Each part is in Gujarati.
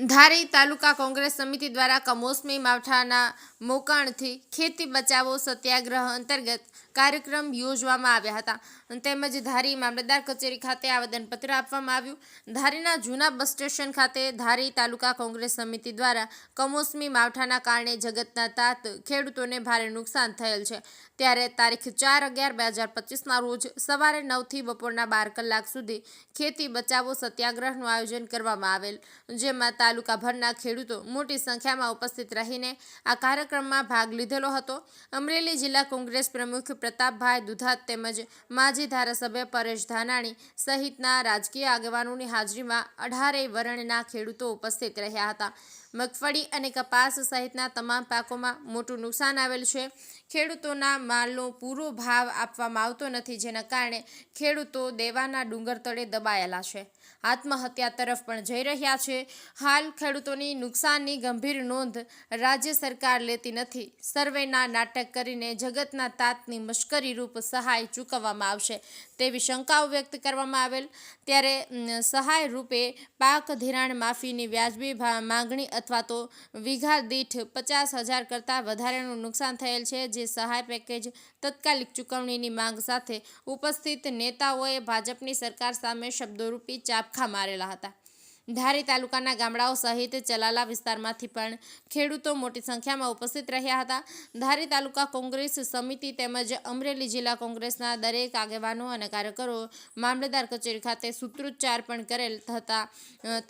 ધારી તાલુકા કોંગ્રેસ સમિતિ દ્વારા કમોસમી માવઠાના મોકાણથી ખેતી બચાવો સત્યાગ્રહ અંતર્ગત કાર્યક્રમ યોજવામાં આવ્યા હતા. તેમજ ધારી મામલતદાર કચેરી ખાતે આવેદનપત્ર આપવામાં આવ્યું. ધારીના જૂના બસ સ્ટેશન ખાતે ધારી તાલુકા કોંગ્રેસ સમિતિ દ્વારા કમોસમી માવઠાના કારણે જગતના તાત ખેડૂતોને ભારે નુકસાન થયેલ છે. ત્યારે તારીખ ચાર અગિયાર બે હજાર પચીસના રોજ સવારે નવથી બપોરના બાર કલાક સુધી ખેતી બચાવો સત્યાગ્રહનું આયોજન કરવામાં આવેલ, જેમાં તાલુકાભરના ખેડૂતો મોટી સંખ્યામાં ઉપસ્થિત રહીને આ કાર્યક્રમમાં ભાગ લીધેલો હતો. અમરેલી જિલ્લા કોંગ્રેસ પ્રમુખ પ્રતાપભાઈ દુધાત તેમજ માજી ધારાસભ્ય પરેશ ધાનાણી સહિતના રાજકીય આગેવાનોની હાજરીમાં અઢારેય વર્ણના ખેડૂતો ઉપસ્થિત રહ્યા હતા. મગફળી અને કપાસ સહિતના તમામ પાકોમાં મોટું નુકસાન આવેલ છે. ખેડૂતોના માલનો પૂરો ભાવ આપવામાં આવતો નથી, જેના કારણે ખેડૂતો દેવાના ડુંગર તળે દબાયેલા છે. આત્મહત્યા તરફ પણ જઈ રહ્યા છે. હાલ ખેડૂતોની નુકસાનની ગંભીર નોંધ રાજ્ય સરકાર લેતી નથી. સર્વેના નાટક કરીને જગતના તાતની મશ્કરી રૂપ સહાય ચૂકવવામાં આવશે તેવી શંકાઓ વ્યક્ત કરવામાં આવેલ. ત્યારે સહાય રૂપે પાક ધિરાણ માફીની વ્યાજબી માંગણી અથવા તો વીઘા દીઠ પચાસ હજાર કરતાં વધારેનું નુકસાન થયેલ છે, જે સહાય પેકેજ તત્કાલિક ચૂકવણીની માંગ સાથે ઉપસ્થિત નેતાઓએ ભાજપની સરકાર સામે શબ્દોરૂપી ચાપખા મારેલા હતા. ધારી તાલુકાના ગામડાઓ સહિત ચલાલા વિસ્તારમાંથી પણ ખેડૂતો મોટી સંખ્યામાં ઉપસ્થિત રહ્યા હતા. ધારી તાલુકા કોંગ્રેસ સમિતિ તેમજ અમરેલી જિલ્લા કોંગ્રેસના દરેક આગેવાનો અને કાર્યકરો મામલતદાર કચેરી ખાતે સૂત્રોચ્ચાર પણ કરેલ હતા.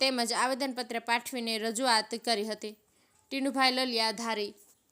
તેમજ આવેદનપત્ર પાઠવીને રજૂઆત કરી હતી. ટીનુભાઈ લલિયા, ધારી.